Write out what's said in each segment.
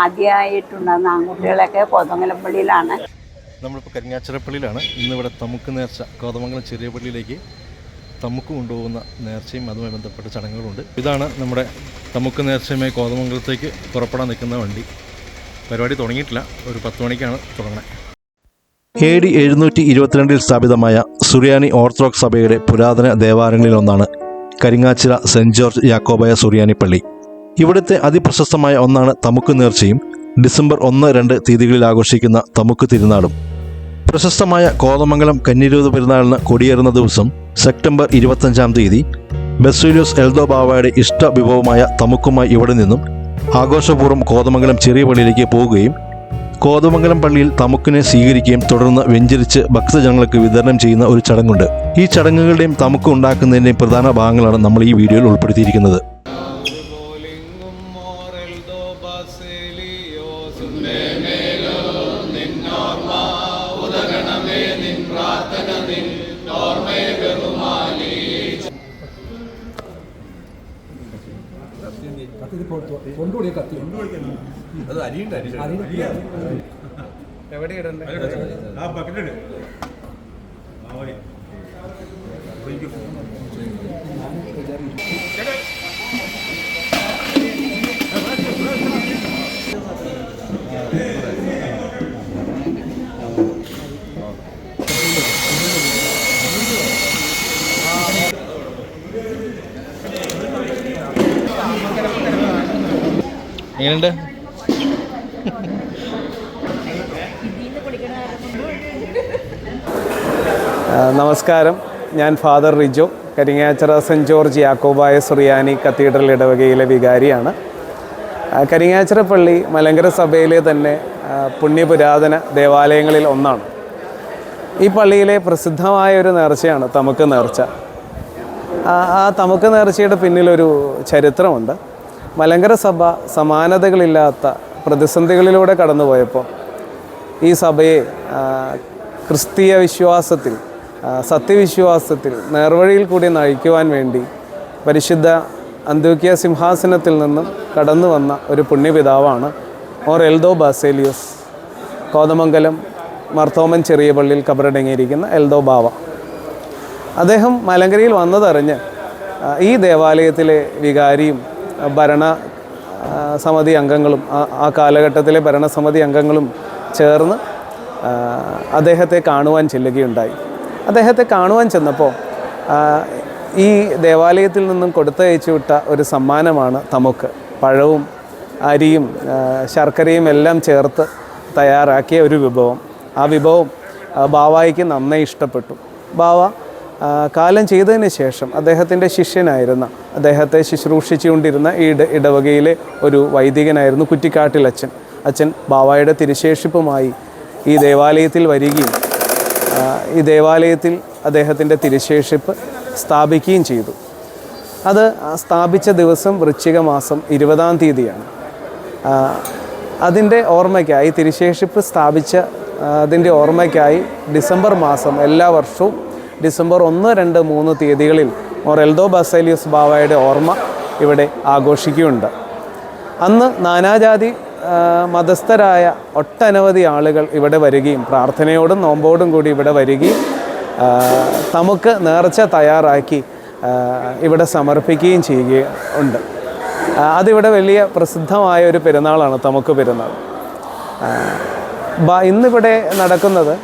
ആദ്യമായിട്ടുണ്ടാകുന്ന ആൺകുട്ടികളൊക്കെ കോതമംഗലപ്പള്ളിയിലാണ്. നമ്മളിപ്പോൾ കരിങ്ങാച്ചിറപ്പള്ളിയിലാണ്. ഇന്നിവിടെ തമുക്ക് നേർച്ച കോതമംഗലം ചെറിയ പള്ളിയിലേക്ക് തമുക്ക് കൊണ്ടുപോകുന്ന നേർച്ചയും അതുമായി ബന്ധപ്പെട്ട ചടങ്ങുകളുണ്ട്. ഇതാണ് നമ്മുടെ തമുക്ക് നേർച്ചയുമായി കോതമംഗലത്തേക്ക് പുറപ്പെടാൻ നിൽക്കുന്ന വണ്ടി. പരിപാടി തുടങ്ങിയിട്ടില്ല. ഒരു പത്ത് മണിക്കാണ് തുടങ്ങുന്നത് എ ഡി എഴുന്നൂറ്റി ഇരുപത്തിരണ്ടിൽ സ്ഥാപിതമായ സുറിയാനി ഓർത്തഡോക്സ് സഭയുടെ പുരാതന ദേവാലയങ്ങളിലൊന്നാണ് കരിങ്ങാച്ചിറ സെന്റ് ജോർജ് യാക്കോബയ സുറിയാനി പള്ളി. ഇവിടുത്തെ അതിപ്രശസ്തമായ ഒന്നാണ് തമുക്ക് നേർച്ചയും. ഡിസംബർ ഒന്ന് രണ്ട് തീയതികളിൽ ആഘോഷിക്കുന്ന തമുക്ക് തിരുനാളും. പ്രശസ്തമായ കോതമംഗലം കന്നിരൂപ പെരുന്നാളിന് കൊടിയേറുന്ന ദിവസം സെപ്റ്റംബർ ഇരുപത്തഞ്ചാം തീയതി ബെസ്വീലിയോസ് എൽദോ ബാവയുടെ ഇഷ്ട വിഭവമായ തമുക്കുമായി ഇവിടെ നിന്നും ആഘോഷപൂർവം കോതമംഗലം ചെറിയ പള്ളിയിലേക്ക് പോവുകയും കോതമംഗലം പള്ളിയിൽ തമുക്കിനെ സ്വീകരിക്കുകയും തുടർന്ന് വെഞ്ചരിച്ച് ഭക്തജനങ്ങൾക്ക് വിതരണം ചെയ്യുന്ന ഒരു ചടങ്ങുണ്ട്. ഈ ചടങ്ങുകളുടെയും തമുക്ക് ഉണ്ടാക്കുന്നതിന്റെയും പ്രധാന ഭാഗങ്ങളാണ് നമ്മൾ ഈ വീഡിയോയിൽ ഉൾപ്പെടുത്തിയിരിക്കുന്നത്. കൊണ്ടുകൂടിയ കത്തി. എവിടെ ഇടണ്ടേ? എങ്ങനെയുണ്ട് ആ, നമസ്കാരം. ഞാൻ father Rijo. Karingachira saint George Yakobaya സുറിയാനി കത്തീഡ്രൽ ഇടവകയിലെ വികാരിയാണ്. കരിങ്ങാച്ചറ പള്ളി മലങ്കര സഭയിലെ തന്നെ പുണ്യപുരാതന ദേവാലയങ്ങളിൽ ഒന്നാണ്. ഈ പള്ളിയിലെ പ്രസിദ്ധമായ ഒരു നേർച്ചയാണ് തമുക്ക് നേർച്ച. ആ തമുക്ക് നേർച്ചയുടെ പിന്നിലൊരു ചരിത്രമുണ്ട്. മലങ്കര സഭ സമാനതകളില്ലാത്ത പ്രതിസന്ധികളിലൂടെ കടന്നുപോയപ്പോൾ ഈ സഭയെ ക്രിസ്തീയ വിശ്വാസത്തിൽ സത്യവിശ്വാസത്തിൽ നേർവഴിയിൽ കൂടി നയിക്കുവാൻ വേണ്ടി പരിശുദ്ധ അന്ത്യോക്യ സിംഹാസനത്തിൽ നിന്നും കടന്നു വന്ന ഒരു പുണ്യപിതാവാണ് ഓർ എൽദോ ബാസേലിയോസ്. കോതമംഗലം മർത്തോമൻ ചെറിയ പള്ളിയിൽ കബറടങ്ങിയിരിക്കുന്ന എൽദോ ബാവ. അദ്ദേഹം മലങ്കരയിൽ വന്നതറിഞ്ഞ് ഈ ദേവാലയത്തിലെ വികാരിയും ഭരണ സമിതി അംഗങ്ങളും ആ- കാലഘട്ടത്തിലെ ഭരണസമിതി അംഗങ്ങളും ചേർന്ന് അദ്ദേഹത്തെ കാണുവാൻ ചെല്ലുകയുണ്ടായി. അദ്ദേഹത്തെ കാണുവാൻ ചെന്നപ്പോൾ ഈ ദേവാലയത്തിൽ നിന്നും കൊടുത്തയച്ചു വിട്ട ഒരു സമ്മാനമാണ് തമുക്ക്. പഴവും അരിയും ശർക്കരയും എല്ലാം ചേർത്ത് തയ്യാറാക്കിയ ഒരു വിഭവം. ആ വിഭവം ബാവായിക്ക് നന്നായി ഇഷ്ടപ്പെട്ടു. ബാവ കാലം ചെയ്തതിന് ശേഷം അദ്ദേഹത്തിന്റെ ശിഷ്യനായിരുന്ന അദ്ദേഹത്തെ ശുശ്രൂഷിച്ചുകൊണ്ടിരുന്ന ഈ ഇട ഇടവകയിലെ ഒരു വൈദികനായിരുന്നു കുറ്റിക്കാട്ടിൽ അച്ഛൻ അച്ഛൻ ബാവായുടെ തിരുശേഷിപ്പുമായി ഈ ദേവാലയത്തിൽ വരികയും ഈ ദേവാലയത്തിൽ അദ്ദേഹത്തിന്റെ തിരുശേഷിപ്പ് സ്ഥാപിക്കുകയും ചെയ്തു. അത് സ്ഥാപിച്ച ദിവസം വൃശ്ചിക മാസം ഇരുപതാം തീയതിയാണ്. അതിന്റെ ഓർമ്മയ്ക്കായി തിരുശേഷിപ്പ് സ്ഥാപിച്ച അതിന്റെ ഓർമ്മയ്ക്കായി ഡിസംബർ മാസം എല്ലാ വർഷവും ഡിസംബർ ഒന്ന് രണ്ട് മൂന്ന് തീയതികളിൽ മൊറെൽദോ ബസേലിയസ് ബാവയുടെ ഓർമ്മ ഇവിടെ ആഘോഷിക്കുകയുണ്ട്. അന്ന് നാനാജാതി മതസ്ഥരായ ഒട്ടനവധി ആളുകൾ ഇവിടെ വരികയും പ്രാർത്ഥനയോടും നോമ്പോടും കൂടി ഇവിടെ വരികയും നമുക്ക് നേർച്ച തയ്യാറാക്കി ഇവിടെ സമർപ്പിക്കുകയും ചെയ്യുകയുണ്ട്. അതിവിടെ വലിയ പ്രസിദ്ധമായ ഒരു പെരുന്നാളാണ് തമുക്ക് പെരുന്നാൾ. ഇന്നിവിടെ നടക്കുന്നത്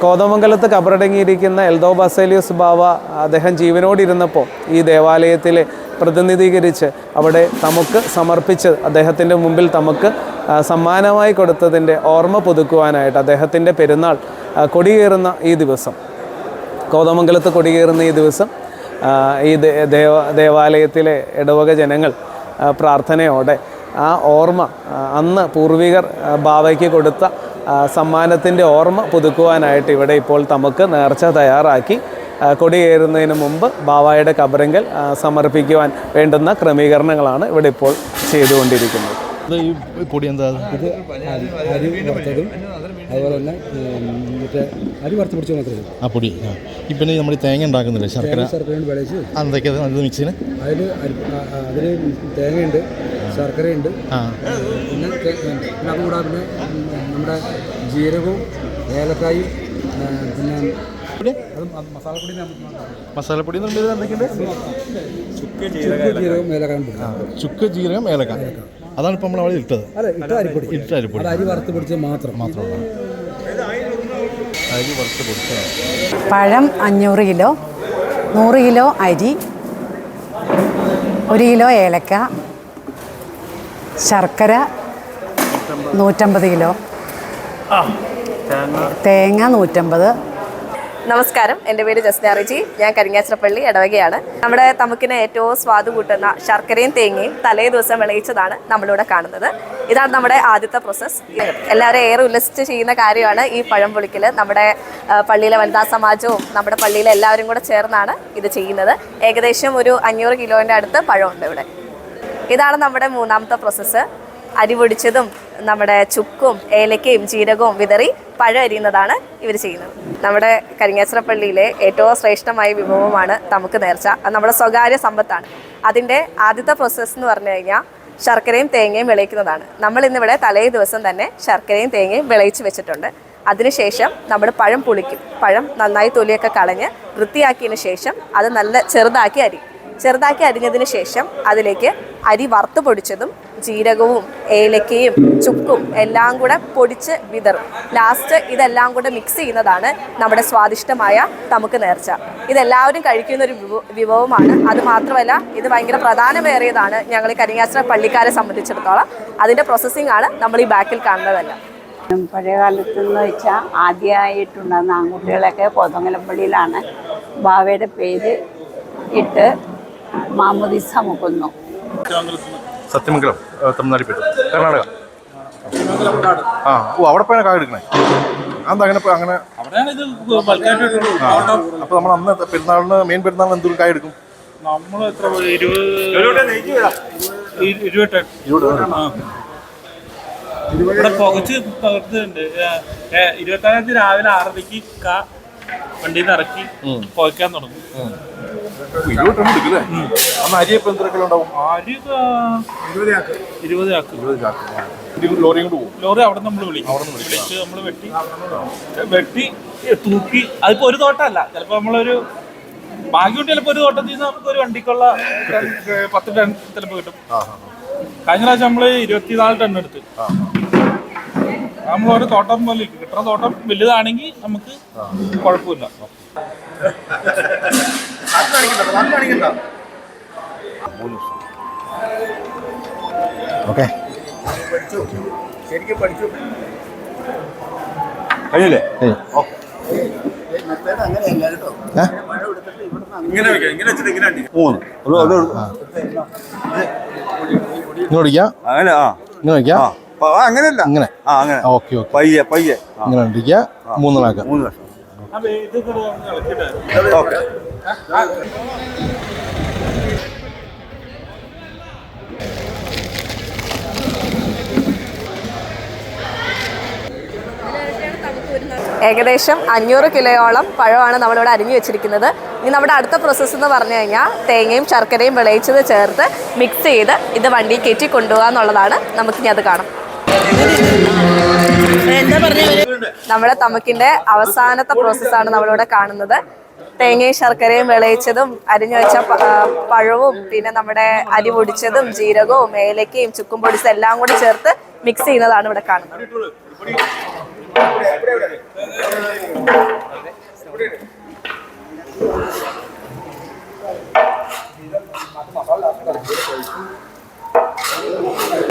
കോതമംഗലത്ത് കബറടങ്ങിയിരിക്കുന്ന എൽദോ ബസേലിയസ് ബാവ അദ്ദേഹം ജീവനോടിരുന്നപ്പോൾ ഈ ദേവാലയത്തിൽ പ്രതിനിധീകരിച്ച് അവിടെ തമുക്ക് സമർപ്പിച്ച് അദ്ദേഹത്തിന്റെ മുമ്പിൽ തമുക്ക് സമ്മാനമായി കൊടുത്തതിന്റെ ഓർമ്മ പുതുക്കുവാനായിട്ട് അദ്ദേഹത്തിന്റെ പെരുന്നാൾ കൊടിയേറുന്ന ഈ ദിവസം. കോതമംഗലത്ത് കൊടിയേറുന്ന ഈ ദിവസം ഈ ദേവ ദേവാലയത്തിലെ ഇടവക ജനങ്ങൾ പ്രാർത്ഥനയോടെ ആ ഓർമ്മ അന്ന് പൂർവികർ ബാവയ്ക്ക് കൊടുത്ത സമ്മാനത്തിന്റെ ഓർമ്മ പുതുക്കുവാനായിട്ട് ഇവിടെ ഇപ്പോൾ നമുക്ക് നേർച്ച തയ്യാറാക്കി. കൊടിയേറുന്നതിന് മുമ്പ് ബാവായുടെ കബറിങ്കൽ സമർപ്പിക്കുവാൻ വേണ്ടുന്ന ക്രമീകരണങ്ങളാണ് ഇവിടെ ഇപ്പോൾ ചെയ്തുകൊണ്ടിരിക്കുന്നത്. ഈ പൊടി എന്താ? ഇത് അരി അരി വറുത്തതും അതുപോലെ തന്നെ മറ്റേ അരി വറുത്ത് പിടിച്ച് മാത്രമേ ഉള്ളൂ ആ. പൊടി ഇപ്പം നമ്മൾ തേങ്ങ ഉണ്ടാക്കുന്നില്ല? ശർക്കര? ശർക്കരയും വിളയിച്ച് എന്തൊക്കെ അത്? മിക്സിന് അതിൽ അതിൽ തേങ്ങയുണ്ട് ശർക്കരയുണ്ട് ആ. പിന്നെ മറ്റേ പിന്നെ അതുകൂടാതെ പിന്നെ നമ്മുടെ ജീരകവും ഏലക്കായും പിന്നെ മസാലപ്പൊടി ചുക്ക് ജീരകവും ഏലക്കായും ചുക്ക് ജീരകം ഏലക്ക. അതാണ് ഇപ്പം നമ്മൾ അവിടെ ഇട്ടത് ഇട്ട അരിപ്പൊടി. അരി വറുത്ത് പൊടിച്ചത് മാത്രം. മാത്രം അരി വറുത്ത് പൊടിച്ചതാണ് പഴം അഞ്ഞൂറ് കിലോ നൂറ് കിലോ അരി ഒരു കിലോ ഏലക്ക ശർക്കര നൂറ്റമ്പത്. കിലോ. തേങ്ങ. നൂറ്റമ്പത്. നമസ്കാരം എന്റെ പേര് ജസ്ന റിജി. ഞാൻ കരിങ്ങാച്ചിറപ്പള്ളി ഇടവകയാണ് നമ്മുടെ തമുക്കിന് ഏറ്റവും സ്വാദ് കൂട്ടുന്ന ശർക്കരയും തേങ്ങയും തലേ ദിവസം വിളയിച്ചതാണ് നമ്മളിവിടെ കാണുന്നത്. ഇതാണ് നമ്മുടെ ആദ്യത്തെ പ്രോസസ്സ് എല്ലാവരും ഏറെ ഉല്ലസിച്ച് ചെയ്യുന്ന കാര്യമാണ് ഈ പഴം പൊളിക്കൽ നമ്മുടെ പള്ളിയിലെ വനിതാ സമാജവും നമ്മുടെ പള്ളിയിലെ എല്ലാവരും കൂടെ ചേർന്നാണ് ഇത് ചെയ്യുന്നത്. ഏകദേശം ഒരു അഞ്ഞൂറ് കിലോന്റെ അടുത്ത് പഴമുണ്ട് ഇവിടെ. ഇതാണ് നമ്മുടെ മൂന്നാമത്തെ പ്രോസസ്സ് അരി പൊടിച്ചതും നമ്മുടെ ചുക്കും ഏലക്കയും ജീരകവും വിതറി പഴം അരിയുന്നതാണ് ഇവർ ചെയ്യുന്നത്. നമ്മുടെ കരിങ്ങേശ്വരപ്പള്ളിയിലെ ഏറ്റവും ശ്രേഷ്ഠമായ വിഭവമാണ് നമുക്ക് നേർച്ച. അത് നമ്മുടെ സ്വകാര്യ സമ്പത്താണ്. അതിന്റെ ആദ്യത്തെ പ്രോസസ്സ് എന്ന് പറഞ്ഞു കഴിഞ്ഞാൽ ശർക്കരയും തേങ്ങയും വിളയിക്കുന്നതാണ്. നമ്മൾ ഇന്നിവിടെ തലേ ദിവസം തന്നെ ശർക്കരയും തേങ്ങയും വിളയിച്ച് വെച്ചിട്ടുണ്ട്. അതിനുശേഷം നമ്മൾ പഴം പുളിക്കും. പഴം നന്നായി തൊലിയൊക്കെ കളഞ്ഞ് വൃത്തിയാക്കിയതിന് ശേഷം അത് നല്ല ചെറുതാക്കി അരി. ചെറുതാക്കി അരിഞ്ഞതിന് ശേഷം അതിലേക്ക് അരി വറുത്ത് പൊടിച്ചതും ജീരകവും ഏലക്കയും ചുക്കും എല്ലാം കൂടെ പൊടിച്ച് വിതറും. ലാസ്റ്റ് ഇതെല്ലാം കൂടെ മിക്സ് ചെയ്യുന്നതാണ് നമ്മുടെ സ്വാദിഷ്ടമായ തമുക്ക് നേർച്ച. ഇതെല്ലാവരും കഴിക്കുന്ന ഒരു വിഭവമാണ്. അത് മാത്രമല്ല ഇത് ഭയങ്കര പ്രധാനമേറിയതാണ് ഞങ്ങൾ കരിങ്ങാശ്ര പള്ളിക്കാരെ സംബന്ധിച്ചിടത്തോളം. അതിന്റെ പ്രോസസ്സിംഗ് ആണ് നമ്മൾ ഈ ബാക്കിൽ കാണുന്നതല്ല. പഴയ കാലത്ത് എന്ന് വെച്ചാൽ ആദ്യമായിട്ടുണ്ടാകുന്ന ആൺകുട്ടികളൊക്കെ പൊതങ്ങലപ്പള്ളിയിലാണ് ബാവയുടെ പേര് ഇട്ട് മാമുദിസ മുക്കുന്നു. സത്യമംഗലം തമിഴ്നാട്ടിൽ കർണാടക. ആ ഓ അവിടെ പോയാണ് കായ എടുക്കണേ. അതെന്താ അങ്ങനെ അങ്ങനെ? അപ്പൊ നമ്മൾ അന്ന് പെരുന്നാളിന് മെയിൻ പെരുന്നാളിന് എന്തൊരു കായ എടുക്കും? നമ്മൾ എത്ര ഇരുപത്. ഇവിടെ പുകച്ച് പകർത്തുന്നുണ്ട് ഇരുപത്താറാം തീയതി രാവിലെ ആറരയ്ക്ക് കാ വണ്ടിയിൽ നിന്ന് ഇറക്കി പുകയ്ക്കാൻ തുടങ്ങും. ഇരുപത് ടൺ എടുക്കില്ലേ? അന്ന് അരിയപ്പം എത്ര കിലോ ഉണ്ടാവും? ആര് ഇരുപത് ആക്കും ഇരുപത് ലോറിയും കൊണ്ട് പോകും. ലോറി അവിടെ നമ്മൾ വിളിക്കും. വിളിച്ച് നമ്മൾ വെട്ടി. വെട്ടി തൂക്കി. അതിപ്പോ ഒരു തോട്ടമല്ല. ചിലപ്പോ നമ്മളൊരു ഭാഗ്യം ചിലപ്പോ ഒരു തോട്ടത്തിൽ നിന്ന് നമുക്ക് ഒരു വണ്ടിക്കുള്ള പത്ത് ടൺ ചിലപ്പോ കിട്ടും. കഴിഞ്ഞ പ്രാവശ്യം നമ്മൾ ഇരുപത്തിനാല് ടൺ എടുത്ത്. നമ്മൾ ഒരു തോട്ടം പോലെ. കിട്ടുന്ന തോട്ടം വലുതാണെങ്കിൽ നമുക്ക് കുഴപ്പമില്ല. ഓക്കെ കഴിഞ്ഞില്ലേ മൂന്ന്. ഒരു ഒരു ഇങ്ങനെ ഓടിക്കാം അങ്ങനെ ആ. ഇങ്ങനെ വയ്ക്കാം അങ്ങനെയല്ല. ഇങ്ങനെ. ആ അങ്ങനെ. Okay okay. പയ്യെ പയ്യെ. ഇങ്ങനെ ഇരിക്കുക മൂന്ന് ലക്ഷം മൂന്ന് ഇളക്കിയിട്ട് ഓക്കെ. ഏകദേശം അഞ്ഞൂറ് കിലോയോളം പഴമാണ് നമ്മളിവിടെ അരിഞ്ഞു വെച്ചിരിക്കുന്നത്. ഇനി നമ്മുടെ അടുത്ത പ്രോസസ്സ് എന്ന് പറഞ്ഞു കഴിഞ്ഞാൽ തേങ്ങയും ശർക്കരയും വിളയിച്ചത് ചേർത്ത് മിക്സ് ചെയ്ത് ഇത് വണ്ടി കയറ്റി കൊണ്ടുപോകുക എന്നുള്ളതാണ്. നമുക്കിനി അത് കാണാം. നമ്മുടെ തമക്കിന്റെ അവസാനത്തെ പ്രോസസ്സാണ് നമ്മളിവിടെ കാണുന്നത്. തേങ്ങയും ശർക്കരയും വിളയിച്ചതും അരിഞ്ഞു വെച്ച പഴവും പിന്നെ നമ്മുടെ അരി പൊടിച്ചതും ജീരകവും ഏലക്കയും ചുക്കും പൊടിച്ചതും എല്ലാം കൂടി ചേർത്ത് മിക്സ് ചെയ്യുന്നതാണ് ഇവിടെ കാണുന്നത്.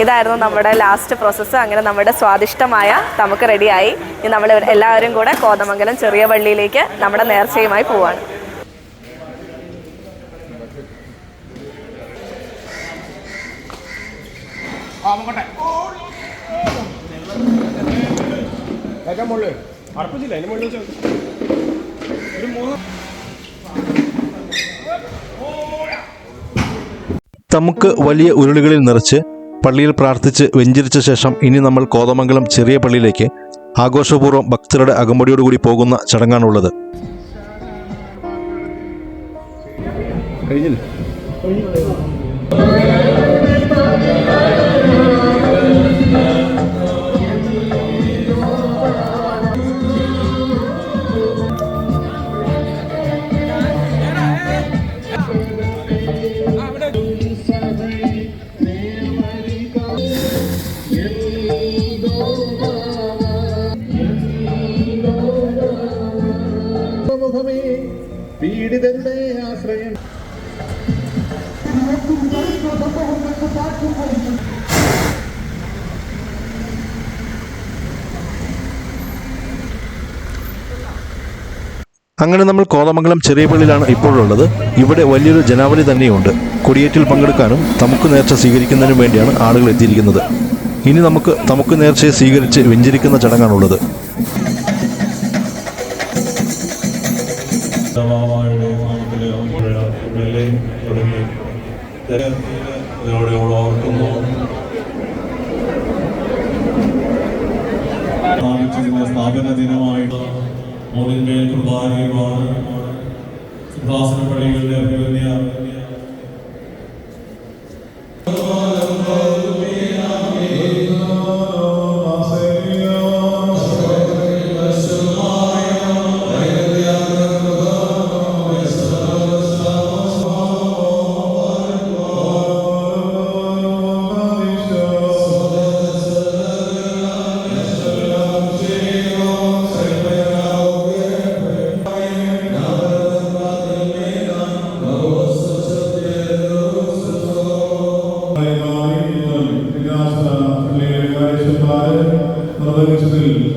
ഇതായിരുന്നു നമ്മുടെ ലാസ്റ്റ് പ്രോസസ്സ് അങ്ങനെ നമ്മുടെ സ്വാദിഷ്ടമായ നമുക്ക് റെഡിയായി ഇനി നമ്മൾ എല്ലാവരും കൂടെ കോതമംഗലം ചെറിയ പള്ളിയിലേക്ക് നമ്മുടെ നേർച്ചയുമായി പോവാണ്. നമുക്ക് വലിയ ഉരുളികളിൽ നിറച്ച് പള്ളിയിൽ പ്രാർത്ഥിച്ച് വെഞ്ചരിച്ച ശേഷം ഇനി നമ്മൾ കോതമംഗലം ചെറിയ പള്ളിയിലേക്ക് ആഘോഷപൂർവം ഭക്തരുടെ അകമ്പടിയോടുകൂടി പോകുന്ന ചടങ്ങാണുള്ളത്. കഴിഞ്ഞില്ലേ? അങ്ങനെ നമ്മൾ കോതമംഗലം ചെറിയ പള്ളിയിലാണ് ഇപ്പോഴുള്ളത്. ഇവിടെ വലിയൊരു ജനാവലി തന്നെയുണ്ട്. കുടിയേറ്റിൽ പങ്കെടുക്കാനും തമുക്ക് നേർച്ച സ്വീകരിക്കുന്നതിനും വേണ്ടിയാണ് ആളുകൾ എത്തിയിരിക്കുന്നത്. ഇനി നമുക്ക് തമുക്ക് നേർച്ചയെ സ്വീകരിച്ച് വെഞ്ചരിക്കുന്ന ചടങ്ങാണുള്ളത്. സ്ഥാപന ദിനമായിട്ട് മോദിന്മേൽ കുർബാനയുമാണ്. സിംഹാസന പള്ളികളുടെ അഭിമന്യ നിങ്ങൾ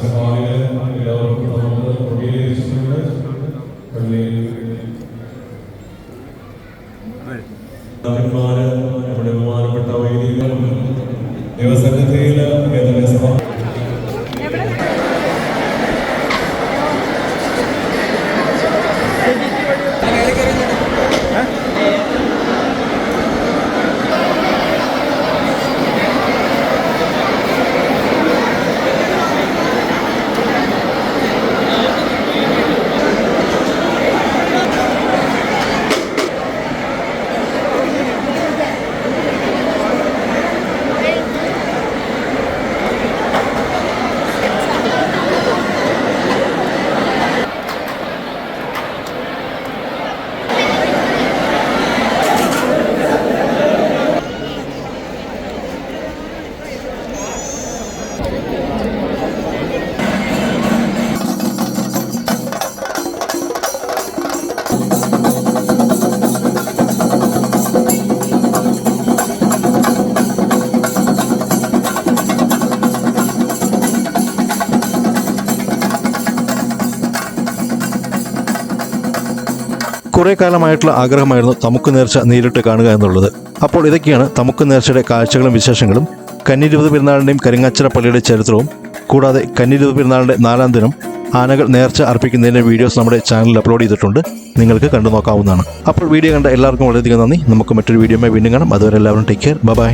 സഹായികളെ എല്ലാവർക്കും നമുക്ക് ക്രമീകരിച്ചിട്ടുണ്ട് പള്ളിയിൽ കുറേ കാലമായിട്ടുള്ള ആഗ്രഹമായിരുന്നു തമുക്ക് നേർച്ച നേരിട്ട് കാണുക എന്നുള്ളത്. അപ്പോൾ ഇതൊക്കെയാണ് തമുക്ക് നേർച്ചയുടെ കാഴ്ചകളും വിശേഷങ്ങളും. കന്നിരുപത് പെരുന്നാളിന്റെയും കരിങ്ങാച്ചിറ പള്ളിയുടെ ചരിത്രവും. കൂടാതെ കന്നിരുപത് പെരുന്നാളിന്റെ നാലാം ദിനം ആനകൾ നേർച്ച അർപ്പിക്കുന്നതിന്റെ വീഡിയോസ് നമ്മുടെ ചാനലിൽ അപ്ലോഡ് ചെയ്തിട്ടുണ്ട്. നിങ്ങൾക്ക് കണ്ടു നോക്കാവുന്നതാണ്. അപ്പോൾ വീഡിയോ കണ്ട എല്ലാവർക്കും വളരെയധികം നന്ദി. നമുക്ക് മറ്റൊരു വീഡിയോയുമായി വീണ്ടും കാണാം. അതുവരെ എല്ലാവരും ടേക്ക് കെയർ ബൈ